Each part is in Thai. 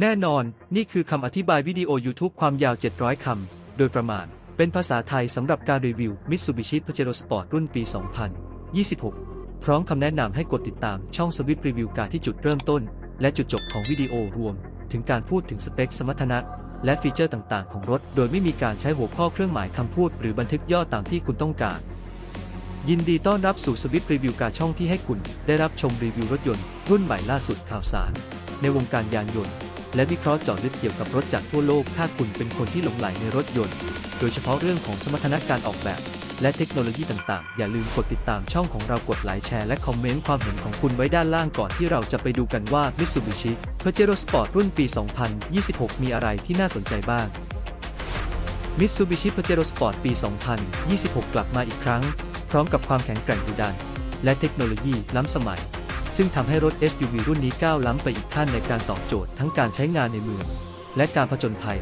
แน่นอน นี่คือคำอธิบายวิดีโอ YouTube ความยาว 700 คำ โดยประมาณ เป็นภาษาไทยสำหรับการรีวิว Mitsubishi Pajero Sport รุ่นปี 2026 พร้อมคำแนะนำให้กดติดตามช่องสวิปรีวิวการที่จุดเริ่มต้น และจุดจบของวิดีโอรวม ถึงการพูดถึงสเปคสมรรถนะ และฟีเจอร์ต่างๆ ของรถ โดยไม่มีการใช้หัวข้อเครื่องหมายคำพูด หรือบันทึกย่อตามที่คุณต้องการ ยินดีต้อนรับสู่สวิปรีวิวการช่องที่ให้คุณ ได้รับชมรีวิวรถยนต์รุ่นใหม่ล่าสุดข่าวสาร ในวงการยานยนต์ และวิเคราะห์เจาะลึกเกี่ยวกับรถจากทั่วโลก ถ้าคุณเป็นคนที่หลงไหลในรถยนต์ โดยเฉพาะเรื่องของสมรรถนะการออกแบบ และเทคโนโลยีต่างๆ อย่าลืมกดติดตามช่องของเรากดไลค์แชร์และคอมเมนต์ความเห็นของคุณไว้ด้านล่างก่อนที่เราจะไปดูกันว่า Mitsubishi Pajero Sport รุ่นปี 2026 มีอะไรที่น่าสนใจบ้าง Mitsubishi Pajero Sport ปี 2026 กลับมาอีกครั้ง พร้อมกับความแข็งแกร่งดุดัน และเทคโนโลยีล้ำสมัย ซึ่งทำให้รถ SUV รุ่นนี้ก้าวล้ำไปอีกขั้นในการตอบโจทย์ทั้งการใช้งานในเมือง และการผจญภัย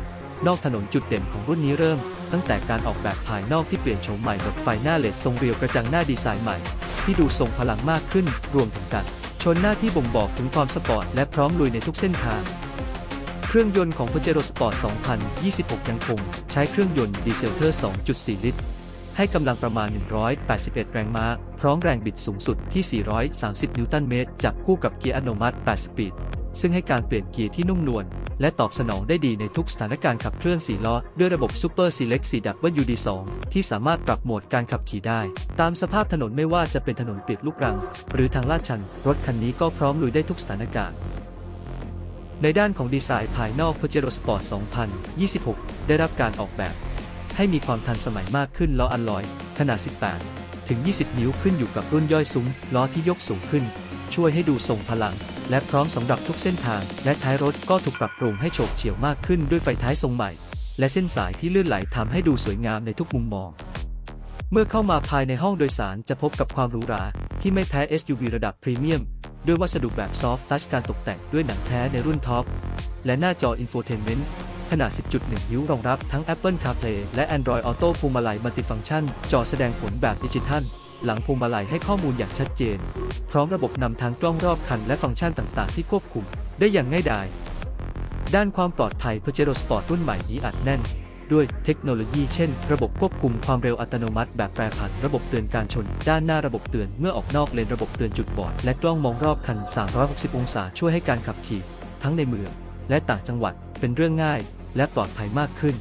นอกถนนจุดเด่นของรุ่นนี้เริ่ม ตั้งแต่การออกแบบภายนอกที่เปลี่ยนโฉมใหม่หมดไฟหน้าเลดทรงเรียวกระจังหน้าดีไซน์ใหม่ ที่ดูทรงพลังมากขึ้น รวมถึงกันชนหน้าที่บ่งบอกถึงความสปอร์ตและพร้อมลุยในทุกเส้นทาง เครื่องยนต์ของ Pajero Sport 2026 ยังคง ใช้เครื่องยนต์ดีเซลเทอร์ 2.4 ลิตร ให้กำลังประมาณ 181 แรงม้า พร้อมแรงบิดสูงสุดที่ 430 นิวตันเมตร จับคู่กับเกียร์อัตโนมัติ 8 สปีด ซึ่งให้การเปลี่ยนเกียร์ที่นุ่มนวล และตอบสนองได้ดีในทุกสถานการณ์ขับเคลื่อน4ล้อ ด้วยระบบ Super Select 4WD2 ที่สามารถปรับโหมดการขับขี่ได้ ตามสภาพถนนไม่ว่าจะเป็นถนนเปียกลูกรัง หรือทางลาดชัน รถคันนี้ก็พร้อมลุยได้ทุกสถานการณ์ในด้านของดีไซน์ภายนอก Pajero Sport 2026 ได้รับการออกแบบ ให้มีความทันสมัยมากขึ้นล้ออัลลอย ขนาด 18 ถึง 20 นิ้วขึ้นอยู่กับรุ่นย่อยซุ้มล้อที่ยกสูงขึ้น ช่วยให้ดูทรงพลัง และพร้อมสำหรับทุกเส้นทาง และท้ายรถก็ถูกปรับปรุงให้โฉบเฉี่ยวมากขึ้นด้วยไฟท้ายทรงใหม่ และเส้นสายที่ลื่นไหลทำให้ดูสวยงามในทุกมุมมอง เมื่อเข้ามาภายในห้องโดยสารจะพบกับความหรูหราที่ไม่แพ้ SUV ระดับพรีเมียมด้วยวัสดุแบบซอฟต์ทัชการตกแต่งด้วยหนังแท้ในรุ่นท็อปและหน้าจออินโฟเทนเมนต์ ขนาด 10.1 นิ้วรองรับทั้ง Apple CarPlay และ Android Auto พวงมาลัยมัลติฟังก์ชัน จอแสดงผลแบบดิจิทัล หลังพวงมาลัยให้ข้อมูลอย่างชัดเจน พร้อมระบบนำทางกล้องรอบคันและฟังก์ชันต่างๆ ที่ควบคุม ได้อย่างง่ายดาย ด้านความปลอดภัย Pajero Sport รุ่นใหม่นี้อัดแน่น ด้วยเทคโนโลยีเช่น ระบบควบคุมความเร็วอัตโนมัติแบบแปรผัน ระบบเตือนการชน ด้านหน้าระบบเตือนเมื่อออกนอกเลนระบบเตือนจุดบอด และกล้องมองรอบคัน 360 องศาช่วยให้การขับขี่ ทั้งในเมืองและต่างจังหวัดเป็นเรื่องง่าย และปลอดภัยมากขึ้น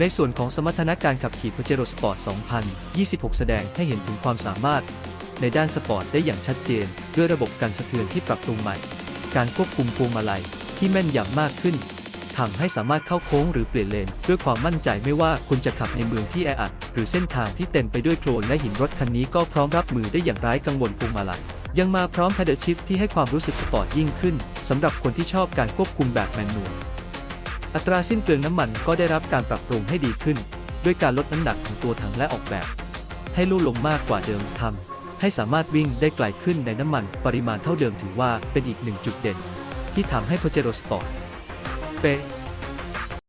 ในส่วนของสมรรถนะการขับขี่ Pajero Sport 2026 แสดงให้เห็นถึงความสามารถ ในด้านสปอร์ตได้อย่างชัดเจน ด้วยระบบการสะเทือนที่ปรับปรุงใหม่ การควบคุมพวงมาลัยที่แม่นยำมากขึ้นทำให้สามารถเข้าโค้งหรือเปลี่ยนเลน ด้วยความมั่นใจไม่ว่าคุณจะขับในเมืองที่แออัด หรือเส้นทางที่เต็มไปด้วยโคลนและหินรถคันนี้ก็พร้อมรับมือได้อย่างไร้กังวลพวงมาลัยยังมาพร้อม Pedal Shift ที่ให้ความรู้สึกสปอร์ตยิ่งขึ้นสำหรับคนที่ชอบการควบคุมแบบแมนนวล อัตราสิ้นเปลืองน้ำมันก็ได้รับการปรับปรุงให้ดีขึ้น ด้วยการลดน้ำหนักของตัวถังและออกแบบ ให้ลู่ลงมากกว่าเดิมทำให้สามารถวิ่งได้ไกลขึ้นในน้ำมันปริมาณเท่าเดิมถือว่าเป็นอีกหนึ่งจุดเด่น ที่ทำให้ p พเจโรสปอร์ตเป